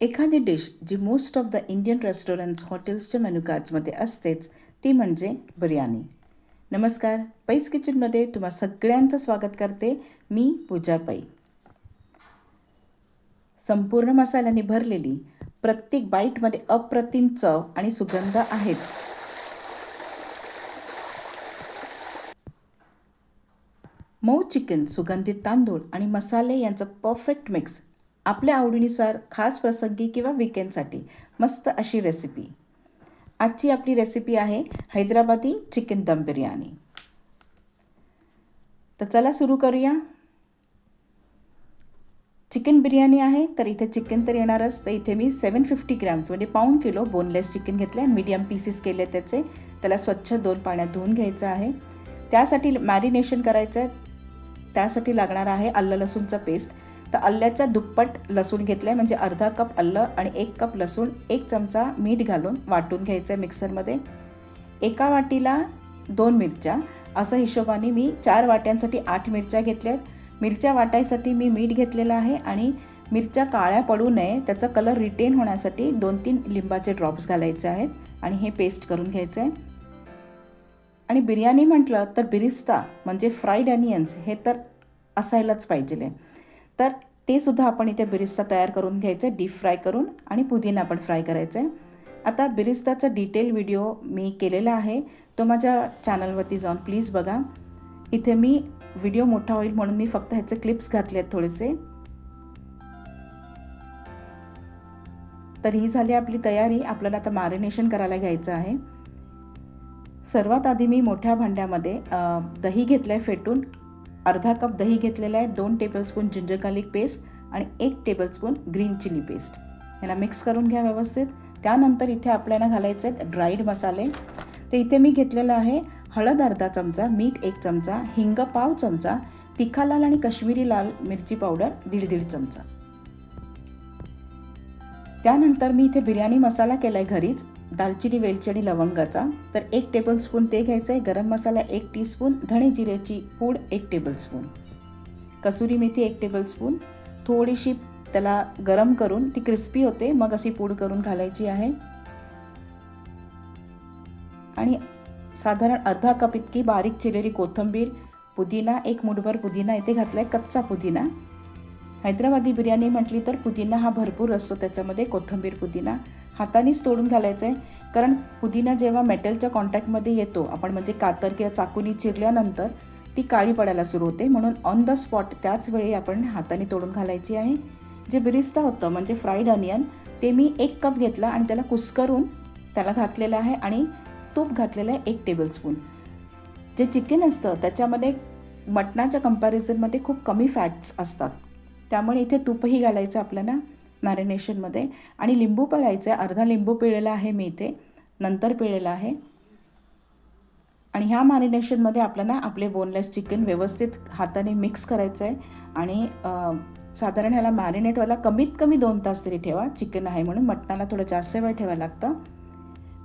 एखादी dish G most of the Indian restaurants हॉटेल्सच्या menu कार्ड्समध्ये असतेच ती म्हणजे बिर्याणी. नमस्कार पैस किचनमध्ये तुम्हा सगळ्यांचं स्वागत करते मी पूजा पै. संपूर्ण मसाल्याने भरलेली प्रत्येक बाईटमध्ये अप्रतिम चव आणि सुगंध आहेच. मऊ चिकन सुगंधित तांदूळ आणि मसाले यांचं परफेक्ट मिक्स आपल्या आवडीनुसार खास प्रसंगी किंवा विकेंडसाठी मस्त अशी रेसिपी आजची आपली रेसिपी आहे हैदराबादी चिकन दम बिर्याणी. तर चला सुरू करूया. चिकन बिर्याणी आहे तर इथे चिकन तर येणारच. तर इथे मी सेवन फिफ्टी ग्रॅम्स म्हणजे पाऊण किलो बोनलेस चिकन घेतलं आहे. मीडियम पीसेस केले त्याचे. त्याला स्वच्छ दोन पाण्यात धुवून घ्यायचं आहे. त्यासाठी मॅरिनेशन करायचं आहे त्यासाठी लागणार आहे आलं लसूणचा पेस्ट तर अल्ल्याचा दुप्पट लसूण घेतलं आहे म्हणजे अर्धा कप अल्ल आणि एक कप लसूण एक चमचा मीठ घालून वाटून घ्यायचं आहे मिक्सरमध्ये. एका वाटीला दोन मिरच्या. असं हिशोबाने मी चार वाट्यांसाठी आठ मिरच्या घेतल्या आहेत मिरच्या वाटायसाठी मी मीठ घेतलेलं आहे आणि मिरच्या काळ्या पडू नये त्याचा कलर रिटेन होण्यासाठी दोन तीन लिंबाचे ड्रॉप्स घालायचे आहेत आणि हे पेस्ट करून घ्यायचं आहे आणि बिर्याणी म्हटलं तर बिरिस्ता म्हणजे फ्राईड अनियन्स हे तर असायलाच पाहिजे तर ते सुद्धा आपण इथे बिरिस्ता तयार करून घ्यायचं आहे डीप फ्राय करून आणि पुदिना पण फ्राय करायचं. आहे आता बिरिस्ताचा डिटेल व्हिडिओ मी केलेला आहे. तो माझ्या चॅनलवरती जाऊन प्लीज बघा. इथे मी व्हिडिओ मोठा होईल म्हणून मी फक्त ह्याचे क्लिप्स घातले आहेत थोडेसे. तर ही झाली आपली तयारी. आपल्याला आता मॅरिनेशन करायला घ्यायचं आहे. सर्वात आधी मी मोठ्या भांड्यामध्ये दही घेतलं आहे फेटून. अर्धा कप दही घेतलेला आहे दोन टेबलस्पून जिंजर गार्लिक पेस्ट आणि एक टेबलस्पून ग्रीन चिली पेस्ट याला मिक्स करून घ्या व्यवस्थित. त्यानंतर इथे आपल्याला घालायचे आहेत ड्राईड मसाले. तर इथे मी घेतलेलं आहे हळद अर्धा चमचा मीठ एक चमचा हिंग पाव चमचा तिखा लाल आणि कश्मीरी लाल मिरची पावडर दीड दीड चमचा. त्यानंतर मी इथे बिर्याणी मसाला केला आहे घरीच. दालचिनी वेलची आणि लवंगाचा. तर एक टेबलस्पून ते घ्यायचं आहे गरम मसाला एक टीस्पून धणे जिऱ्याची पूड एक टेबलस्पून कसुरी मेथी एक टेबलस्पून थोडीशी त्याला गरम करून ती क्रिस्पी होते मग अशी पूड करून घालायची आहे. आणि साधारण अर्धा कप इतकी बारीक चिरलेली कोथिंबीर पुदिना एक मुठभर पुदिना इथे घातला आहे कच्चा पुदिना. हैदराबादी बिर्याणी म्हटली तर पुदिना हा भरपूर असतो त्याच्यामध्ये कोथिंबीर पुदिना. हातानेच तोडून घालायचं आहे कारण पुदिना जेव्हा मेटलच्या कॉन्टॅक्टमध्ये येतो आपण म्हणजे कातर किंवा चाकूनी चिरल्यानंतर ती काळी पडायला सुरू होते. म्हणून ऑन द स्पॉट त्याच वेळी आपण हाताने तोडून घालायची आहे. जे बिरिस्ता होतं म्हणजे फ्राईड अनियन ते मी एक कप घेतला आणि त्याला कुस्करून त्याला घातलेलं आहे आणि तूप घातलेलं आहे एक टेबलस्पून जे चिकन असतं त्याच्यामध्ये मटणाच्या कंपॅरिझनमध्ये खूप कमी फॅट्स असतात. त्यामुळे इथे तूपही घालायचं आपल्याला. मॅरिनेशनमध्ये. आणि लिंबू पिळायचं आहे. अर्धा लिंबू पिळलेला आहे मी इथे. नंतर पिळलेला आहे. आणि ह्या मॅरिनेशनमध्ये आपल्याला आपले बोनलेस चिकन व्यवस्थित हाताने मिक्स करायचं आहे. आणि साधारण ह्याला मॅरिनेट व्हायला कमीत कमी दोन तास तरी ठेवा. चिकन आहे म्हणून. मटणाला थोडं जास्त वेळ ठेवायला लागतं.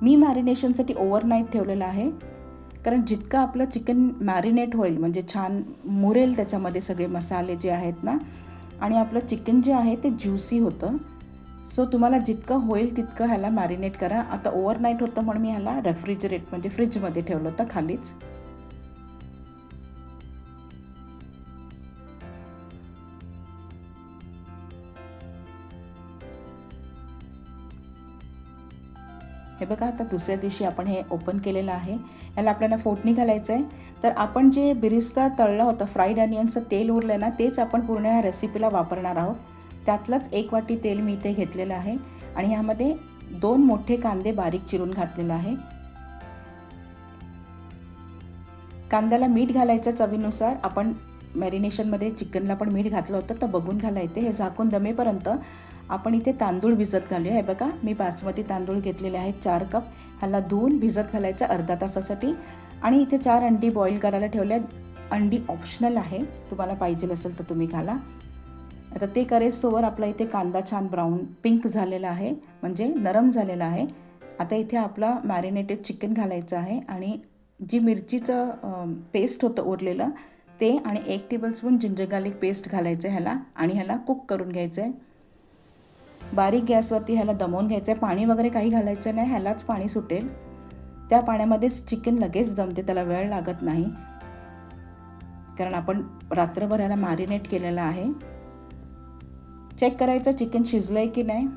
मी मॅरिनेशनसाठी ओव्हरनाईट ठेवलेलं आहे. कारण जितकं आपलं चिकन मॅरिनेट होईल म्हणजे छान मुरेल त्याच्यामध्ये सगळे मसाले जे आहेत ना आणि आपलं चिकन जे आहे ते ज्युसी होतं. सो तुम्हाला जितकं होईल तितकं ह्याला मॅरिनेट करा. आता ओव्हरनाईट होतं म्हणून मी ह्याला रेफ्रिजरेट म्हणजे फ्रीजमध्ये ठेवलं होतं खालीच. हे बघा आता दुसऱ्या दिवशी आपण हे ओपन केलेलं आहे. याला आपल्याला फोडणी घालायचं आहे तर आपण जे बिरिस्ता तळलं होतं फ्राईड अनियनचं तेल उरलं ना तेच आपण पूर्ण ह्या रेसिपीला वापरणार आहोत. त्यातलंच एक वाटी तेल मी इथे घेतलेलं आहे. आणि ह्यामध्ये दोन मोठे कांदे बारीक चिरून घातलेलं आहे. कांद्याला मीठ घालायचं चवीनुसार. आपण मॅरिनेशनमध्ये चिकनला पण मीठ घातलं होतं तर बघून घालायचे हे झाकून दमेपर्यंत आपण इथे तांदूळ भिजत घालूया. हे बघा मी बासमती तांदूळ घेतलेले आहेत चार कप. ह्याला धुवून भिजत घालायचं अर्धा तासासाठी. आणि इथे चार अंडी बॉईल करायला ठेवल्या. अंडी ऑप्शनल आहे. तुम्हाला पाहिजे असेल तर तुम्ही घाला. आता ते करेस्तोवर आपला इथे कांदा छान ब्राऊन पिंक झालेला आहे. म्हणजे नरम झालेला आहे. आता इथे आपला मॅरिनेटेड चिकन घालायचं आहे. आणि जी मिरचीचं पेस्ट होतं उरलेलं ते आणि एक टेबलस्पून जिंजर गार्लिक पेस्ट घालायचं ह्याला. आणि ह्याला कुक करून घ्यायचं आहे. बारीक गॅसवरती ह्याला दमवून घ्यायचं आहे पाणी वगैरे काही घालायचं नाही ह्यालाच पाणी सुटेल. त्या पाण्यामध्येच चिकन लगेच दमते त्याला वेळ लागत नाही. कारण आपण रात्रभर ह्याला मॅरिनेट केलेलं आहे. चेक करायचं चिकन शिजलंय की नाही.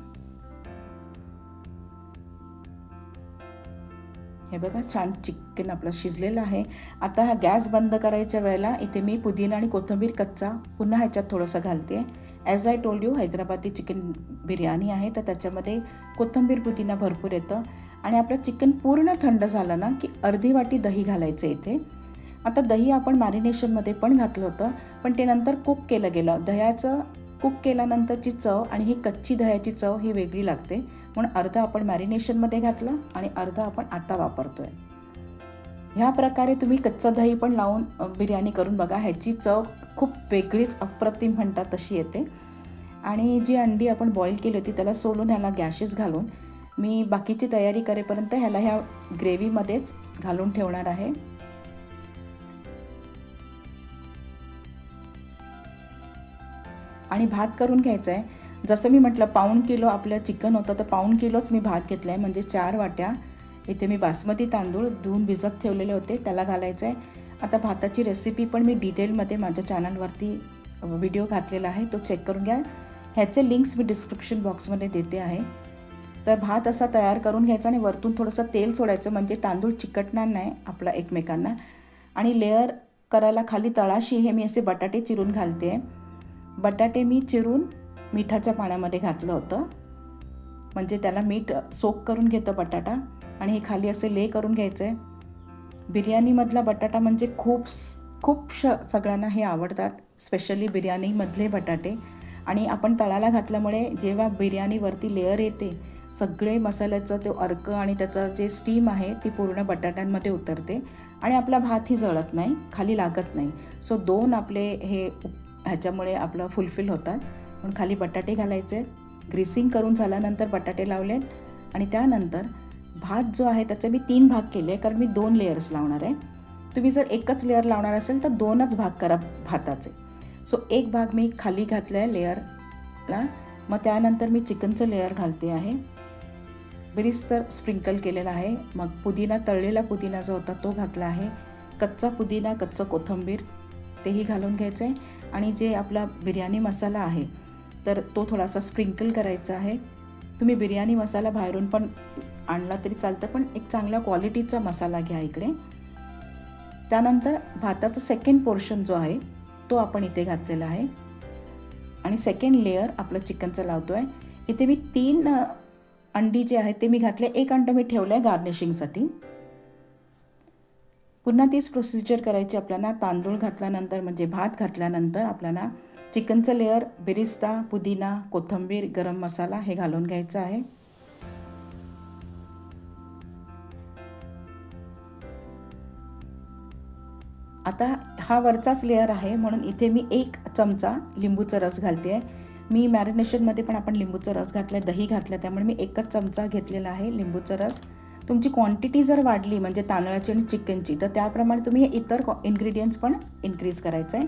हे बघा छान चिकन आपलं शिजलेलं आहे. आता हा गॅस बंद करायच्या वेळेला इथे मी पुदिना आणि कोथिंबीर कच्चा पुन्हा ह्याच्यात थोडंसं घालते. As I told you Hyderabadi chicken biryani आहे तर त्याच्यामध्ये कोथिंबीर पुदिना भरपूर येतं. आणि आपलं चिकन पूर्ण थंड झालं ना की अर्धी वाटी दही घालायचं इथे. आता दही आपण मॅरिनेशनमध्ये पण घातलं होतं पण ते नंतर कुक केलं गेलं. दह्याचं कुक केल्यानंतरची चव आणि ही कच्ची दह्याची चव ही वेगळी लागते. म्हणून अर्धा आपण मॅरिनेशनमध्ये घातलं आणि अर्धा आपण आता वापरतो आहे ह्या प्रकारे तुम्ही कच्चा दही पण लावून बिर्याणी करून बघा. ह्याची चव खूप वेगळीच अप्रतिम म्हणतात तशी येते. आणि जी अंडी आपण बॉईल केली होती त्याला सोलून ह्याला गॅशेस घालून मी बाकीची तयारी करेपर्यंत ह्याला ह्या ग्रेव्हीमध्येच घालून ठेवणार आहे. आणि भात करून घ्यायचा आहे जसं मी म्हटलं पाऊण किलो आपलं चिकन होतं तर पाऊण किलोच मी भात घेतला आहे म्हणजे चार वाट्या. इथे मी बासमती तांदूळ धुवून भिजत ठेवलेले होते त्याला घालायचं आहे आता भाताची रेसिपी पण मी डिटेलमध्ये माझ्या चॅनलवरती व्हिडिओ घातलेला आहे तो चेक करून घ्या. ह्याचे लिंक्स मी डिस्क्रिप्शन बॉक्समध्ये देते आहे. तर भात असा तयार करून घ्यायचा आणि वरतून थोडंसं तेल सोडायचं म्हणजे तांदूळ चिकटणार नाही आपला एकमेकांना. आणि लेअर करायला खाली तळाशी हे मी असे बटाटे चिरून घालते. बटाटे मी चिरून मिठाच्या पाण्यामध्ये घातलं होतं. म्हणजे त्याला मीठ सोक करून घेतं बटाटा. आणि हे खाली असे ले करून घ्यायचं आहे बिर्याणीमधला बटाटा म्हणजे खूप खूप श सगळ्यांना हे आवडतात स्पेशली बिर्याणीमधले बटाटे. आणि आपण तळाला घातल्यामुळे जेव्हा बिर्याणीवरती लेअर येते सगळे मसाल्याचं ते अर्क आणि त्याचं जे स्टीम आहे ती पूर्ण बटाट्यांमध्ये उतरते. आणि आपला भातही जळत नाही खाली लागत नाही. सो दोन आपले हे ह्याच्यामुळे आपलं फुलफिल होतात. पण खाली बटाटे घालायचे. ग्रीसिंग करून झाल्यानंतर बटाटे लावले आणि त्यानंतर भात जो आहे त्याचे मी तीन भाग केले आहे कारण मी दोन लेयर्स लावणार आहे. तुम्ही जर एकच लेअर लावणार असेल तर दोनच भाग करा भाताचे. सो एक भाग मी खाली घातला आहे लेअरला मग त्यानंतर मी चिकनचं लेअर घालते आहे. तर स्प्रिंकल केलेला आहे. मग पुदिना तळलेला पुदिना जो होता तो घातला आहे. कच्चा पुदिना कच्चं कोथंबीर तेही घालून घ्यायचं आहे आणि जे आपला बिर्याणी मसाला आहे तर तो थोडासा स्प्रिंकल करायचा आहे. तुम्ही बिर्याणी मसाला बाहेरून पण आणला तरी चालतं पण एक चांगल्या क्वालिटीचा मसाला घ्या इकडे. त्यानंतर भाताचा सेकंड पोर्शन जो आहे तो आपण इथे घातलेला आहे. आणि सेकंड लेअर आपलं चिकनचं लावतो आहे इथे मी तीन अंडी जे आहे ते मी घातले. एक अंड मी ठेवलं आहे गार्निशिंगसाठी पुन्हा तीच प्रोसिजर करायची आपल्याला. तांदूळ घातल्यानंतर म्हणजे भात घातल्यानंतर आपल्याला चिकनचं लेअर बिरिस्ता पुदिना कोथंबीर गरम मसाला हे घालून घ्यायचं आहे. आता हा वरचाच लेअर आहे म्हणून इथे मी एक चमचा लिंबूचा रस घालते आहे मी मॅरिनेशनमध्ये पण आपण लिंबूचा रस घातला आहे दही घातलं त्यामुळे मी एकच चमचा घेतलेला आहे लिंबूचा रस. तुमची क्वांटिटी जर वाढली म्हणजे तांदळाची आणि चिकनची तर त्याप्रमाणे तुम्ही इतर इन्ग्रेडियंट्स पण इन्क्रीज करायचं आहे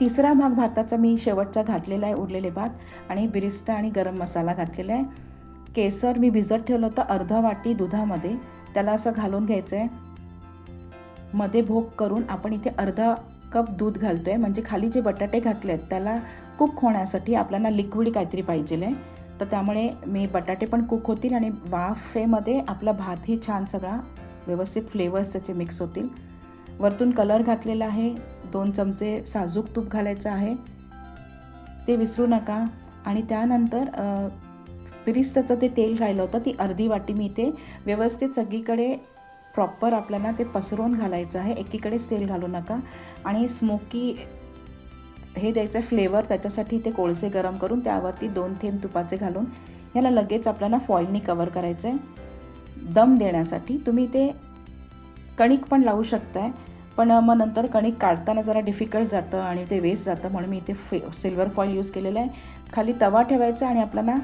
तिसरा भाग भाताचा मी शेवटचा घातलेला आहे उरलेले भात आणि बिरिस्ता आणि गरम मसाला घातलेला आहे. केसर मी भिजत ठेवलं होतं अर्धा वाटी दुधामध्ये. त्याला असं घालून घ्यायचं आहे मध्ये भोग करून आपण इथे अर्धा कप दूध घालतो आहे म्हणजे खाली जे बटाटे घातले आहेत त्याला कुक होण्यासाठी आपल्याला लिक्विड काहीतरी पाहिजे आहे तर त्यामुळे मी बटाटे पण कुक होतील आणि वाफेमध्ये आपला भातही छान सगळा व्यवस्थित फ्लेवर्स त्याचे मिक्स होतील. वरतून कलर घातलेला आहे. दोन चमचे साजूक तूप घालायचं आहे. ते विसरू नका. आणि त्यानंतर पिरिस्ताचं ते तेल राहिलं होतं ती अर्धी वाटी मी इथे व्यवस्थित सगळीकडे प्रॉपर आपल्याला ते पसरवून घालायचं आहे. एकीकडेच तेल घालू नका आणि स्मोकी हे द्यायचं फ्लेवर त्याच्यासाठी ते कोळसे गरम करून त्यावरती दोन थेंब तुपाचे घालून याला लगेच आपल्याला फॉईलनी कवर करायचं आहे दम देण्यासाठी तुम्ही ते कणिक पण लावू शकताय पण मग नंतर कणिक काढताना जरा डिफिकल्ट जातं आणि ते वेस्ट जातं म्हणून मी इथे फे सिल्वर फॉईल यूज केलेलं आहे. खाली तवा ठेवायचा आणि आपल्याला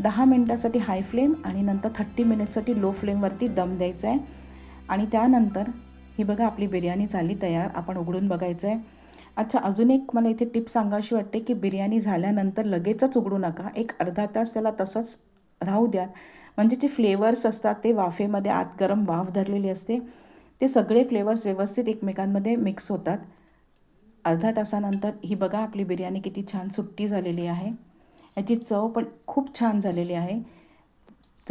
दहा मिनटासाठी हाय फ्लेम आणि नंतर थर्टी मिनिटसाठी लो फ्लेमवरती दम द्यायचा आहे. आणि त्यानंतर ही बघा आपली बिर्याणी झाली तयार. आपण उघडून बघायचं आहे अच्छा अजून एक मला इथे टिप सांगाशी वाटते की बिर्याणी झाल्यानंतर लगेचच उघडू नका. एक अर्धा तास त्याला तसंच राहू द्या. म्हणजे जे फ्लेवर्स असतात ते वाफेमध्ये आत गरम वाफ धरलेली असते ते सगळे फ्लेवर्स व्यवस्थित एकमेकांमध्ये मिक्स होतात. अर्धा तासानंतर ही बघा आपली बिर्याणी किती छान सुट्टी झालेली आहे. याची चव पण खूप छान झालेली आहे.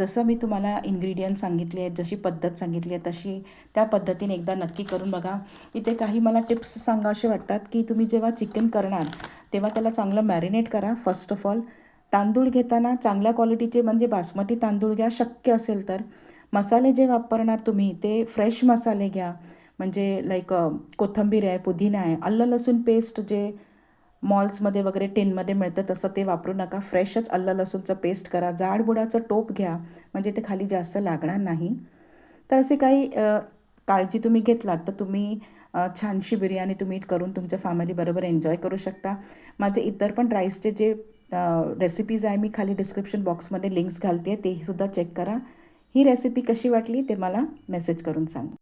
जसं मी तुम्हाला इन्ग्रेडियंट सांगितले आहेत जशी पद्धत सांगितली आहे तशी त्या पद्धतीने एकदा नक्की करून बघा. इथे काही मला टिप्स सांगावेसे वाटतात की तुम्ही जेव्हा चिकन करणार तेव्हा त्याला चांगलं मॅरिनेट करा फर्स्ट ऑफ ऑल तांदूळ घेताना चांगल्या क्वालिटीचे म्हणजे बासमती तांदूळ घ्या शक्य असेल तर. मसाले जे वापरणार तुम्ही ते फ्रेश मसाले घ्या. म्हणजे लाईक कोथिंबीर आहे पुदिना आहे आलं लसूण पेस्ट जे मॉल्समध्ये वगैरे टिनमध्ये मिळतं तसं ते वापरू नका. फ्रेशच आलं लसूणचं पेस्ट करा. जाड बुडाचं टोप घ्या. म्हणजे ते खाली जास्त लागणार नाही. तर असे काही काळजी तुम्ही घेतलात तर तुम्ही छानशी बिर्याणी तुम्ही करून तुमच्या फॅमिलीबरोबर एन्जॉय करू शकता. माझे इतर पण राईसचे जे रेसिपीज आहे मी खाली डिस्क्रिप्शन बॉक्समध्ये लिंक्स घालते. तेही सुद्धा चेक करा. ही रेसिपी कशी वाटली ते मला मेसेज करून सांग.